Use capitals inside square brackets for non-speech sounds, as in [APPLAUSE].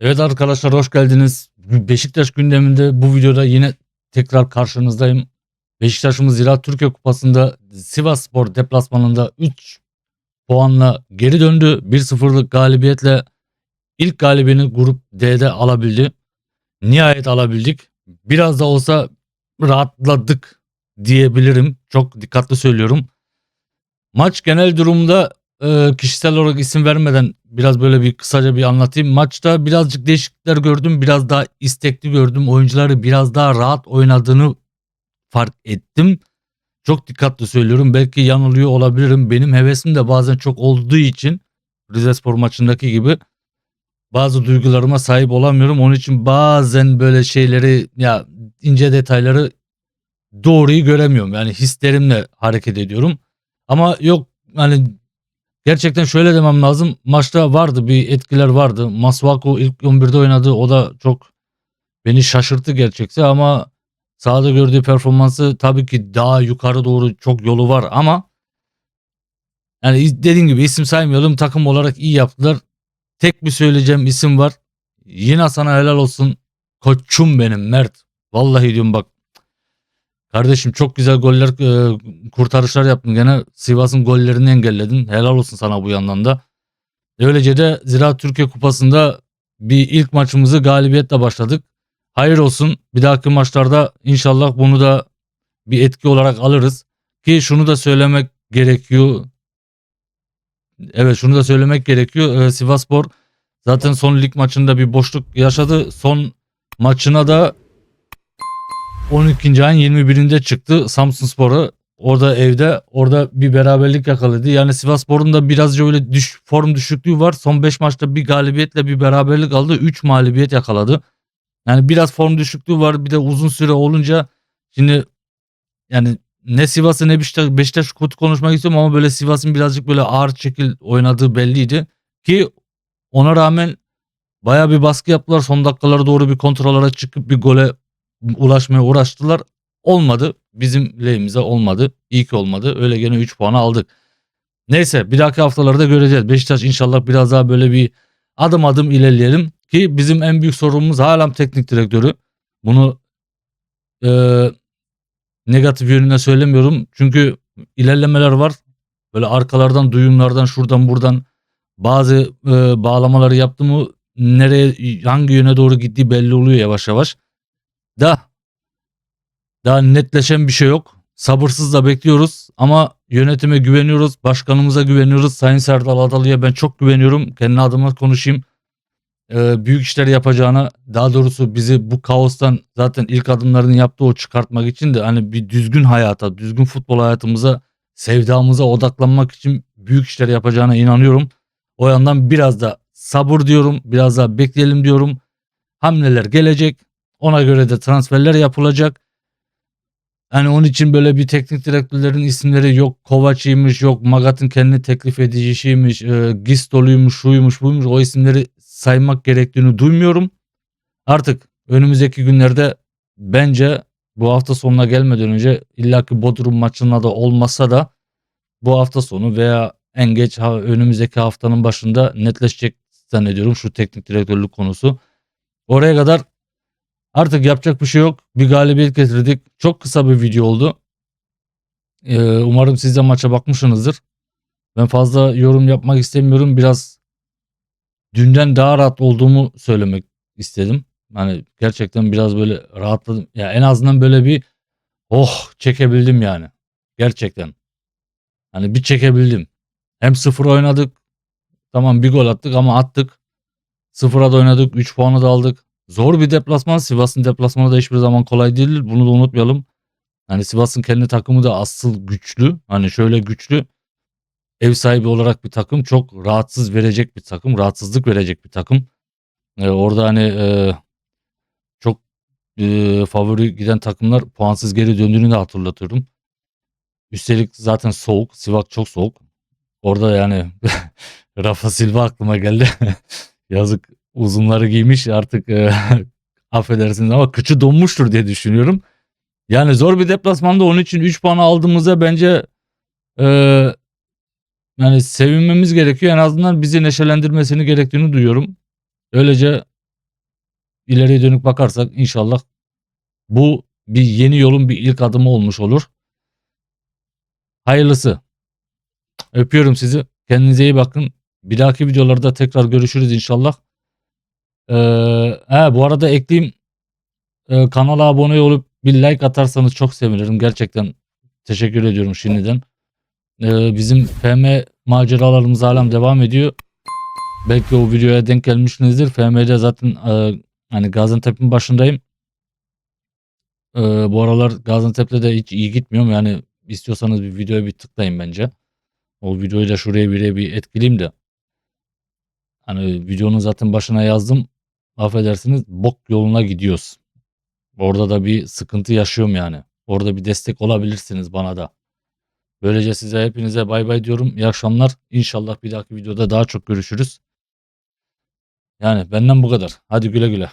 Evet arkadaşlar hoş geldiniz. Beşiktaş gündeminde bu videoda yine tekrar karşınızdayım. Beşiktaş'ımız Ziraat Türkiye Kupası'nda Sivas Spor deplasmanında 3 puanla geri döndü. 1-0'lık galibiyetle ilk galibini grup D'de alabildi. Nihayet alabildik. Biraz da olsa rahatladık diyebilirim. Çok dikkatli söylüyorum. Maç genel durumda e, kişisel olarak isim vermeden biraz böyle bir kısaca bir anlatayım. Maçta birazcık değişiklikler gördüm. Biraz daha istekli gördüm. Oyuncuları biraz daha rahat oynadığını fark ettim. Çok dikkatli söylüyorum. Belki yanılıyor olabilirim. Benim hevesim de bazen çok olduğu için Rizespor maçındaki gibi bazı duygularıma sahip olamıyorum. Onun için bazen böyle şeyleri ya ince detayları doğruyu göremiyorum. Yani hislerimle hareket ediyorum. Ama yok hani gerçekten şöyle demem lazım. Maçta vardı bir etkiler vardı. Masuaku ilk 11'de oynadı. O da çok beni şaşırttı gerçekten ama sahada gördüğü performansı tabii ki daha yukarı doğru çok yolu var ama yani dediğim gibi isim saymayalım takım olarak iyi yaptılar. Tek bir söyleyeceğim isim var. Yine sana helal olsun. Koçum benim Mert. Vallahi diyorum bak. Kardeşim çok güzel goller e, kurtarışlar yaptın gene. Sivas'ın gollerini engelledin. Helal olsun sana bu yandan da. Öylece de Ziraat Türkiye Kupası'nda bir ilk maçımızı galibiyetle başladık. Hayır olsun. Bir dahaki maçlarda inşallah bunu da bir etki olarak alırız. Ki şunu da söylemek gerekiyor. Evet şunu da söylemek gerekiyor. Ee, Sivasspor zaten son lig maçında bir boşluk yaşadı. Son maçına da 12. ayın 21'inde çıktı Samsun Spor'a. Orada evde orada bir beraberlik yakaladı. Yani Sivasspor'un da birazcık öyle düş, form düşüklüğü var. Son 5 maçta bir galibiyetle bir beraberlik aldı. 3 mağlubiyet yakaladı. Yani biraz form düşüklüğü var. Bir de uzun süre olunca şimdi yani ne Sivas'ı ne Beşiktaş, Beşiktaş kötü konuşmak istiyorum ama böyle Sivas'ın birazcık böyle ağır şekil oynadığı belliydi. Ki ona rağmen baya bir baskı yaptılar. Son dakikalara doğru bir kontrollara çıkıp bir gole ulaşmaya uğraştılar. Olmadı. Bizim lehimize olmadı. İyi ki olmadı. Öyle gene 3 puanı aldık. Neyse bir dahaki haftalarda göreceğiz. Beşiktaş inşallah biraz daha böyle bir adım adım ilerleyelim. Ki bizim en büyük sorunumuz hala teknik direktörü. Bunu e, negatif yönüne söylemiyorum. Çünkü ilerlemeler var. Böyle arkalardan duyumlardan şuradan buradan bazı e, bağlamaları yaptı mı nereye hangi yöne doğru gittiği belli oluyor yavaş yavaş. Da daha netleşen bir şey yok. Sabırsızla bekliyoruz ama yönetime güveniyoruz. Başkanımıza güveniyoruz. Sayın Serdal Adalı'ya ben çok güveniyorum. Kendi adıma konuşayım. Ee, büyük işler yapacağına daha doğrusu bizi bu kaostan zaten ilk adımlarını yaptığı o çıkartmak için de hani bir düzgün hayata, düzgün futbol hayatımıza, sevdamıza odaklanmak için büyük işler yapacağına inanıyorum. O yandan biraz da sabır diyorum. Biraz daha bekleyelim diyorum. Hamleler gelecek. Ona göre de transferler yapılacak. Yani onun için böyle bir teknik direktörlerin isimleri yok Kovaç'ıymış yok Magat'ın kendi teklif edicisiymiş e, Gistol'uymuş şuymuş buymuş o isimleri saymak gerektiğini duymuyorum. Artık önümüzdeki günlerde bence bu hafta sonuna gelmeden önce illaki Bodrum maçına da olmasa da bu hafta sonu veya en geç önümüzdeki haftanın başında netleşecek zannediyorum şu teknik direktörlük konusu. Oraya kadar Artık yapacak bir şey yok. Bir galibiyet getirdik. Çok kısa bir video oldu. Ee, umarım siz de maça bakmışsınızdır. Ben fazla yorum yapmak istemiyorum. Biraz dünden daha rahat olduğumu söylemek istedim. Hani gerçekten biraz böyle rahatladım. Ya en azından böyle bir oh çekebildim yani. Gerçekten. Hani bir çekebildim. Hem sıfır oynadık. Tamam bir gol attık ama attık. Sıfıra da oynadık. 3 puanı da aldık. Zor bir deplasman. Sivas'ın deplasmanı da hiçbir zaman kolay değil. Bunu da unutmayalım. Hani Sivas'ın kendi takımı da asıl güçlü. Hani şöyle güçlü. Ev sahibi olarak bir takım. Çok rahatsız verecek bir takım. Rahatsızlık verecek bir takım. Ee, orada hani e, çok e, favori giden takımlar puansız geri döndüğünü de hatırlatıyorum. Üstelik zaten soğuk. Sivas çok soğuk. Orada yani [LAUGHS] Rafa Silva aklıma geldi. [LAUGHS] Yazık uzunları giymiş artık e, [LAUGHS] affedersiniz ama kıçı donmuştur diye düşünüyorum. Yani zor bir deplasmanda onun için 3 puan aldığımızda bence e, yani sevinmemiz gerekiyor. En azından bizi neşelendirmesini gerektiğini duyuyorum. Öylece ileriye dönük bakarsak inşallah bu bir yeni yolun bir ilk adımı olmuş olur. Hayırlısı. Öpüyorum sizi. Kendinize iyi bakın. Bir dahaki videolarda tekrar görüşürüz inşallah. Ee, he, bu arada ekleyeyim. Ee, kanala abone olup bir like atarsanız çok sevinirim. Gerçekten teşekkür ediyorum şimdiden. Ee, bizim FM maceralarımız hala devam ediyor. Belki o videoya denk gelmişsinizdir. FM'de zaten e, hani Gaziantep'in başındayım. Ee, bu aralar Gaziantep'te de hiç iyi gitmiyorum. Yani istiyorsanız bir videoya bir tıklayın bence. O videoyu da şuraya bir bir etkileyeyim de. Hani videonun zaten başına yazdım. Affedersiniz bok yoluna gidiyoruz. Orada da bir sıkıntı yaşıyorum yani. Orada bir destek olabilirsiniz bana da. Böylece size hepinize bay bay diyorum. İyi akşamlar. İnşallah bir dahaki videoda daha çok görüşürüz. Yani benden bu kadar. Hadi güle güle.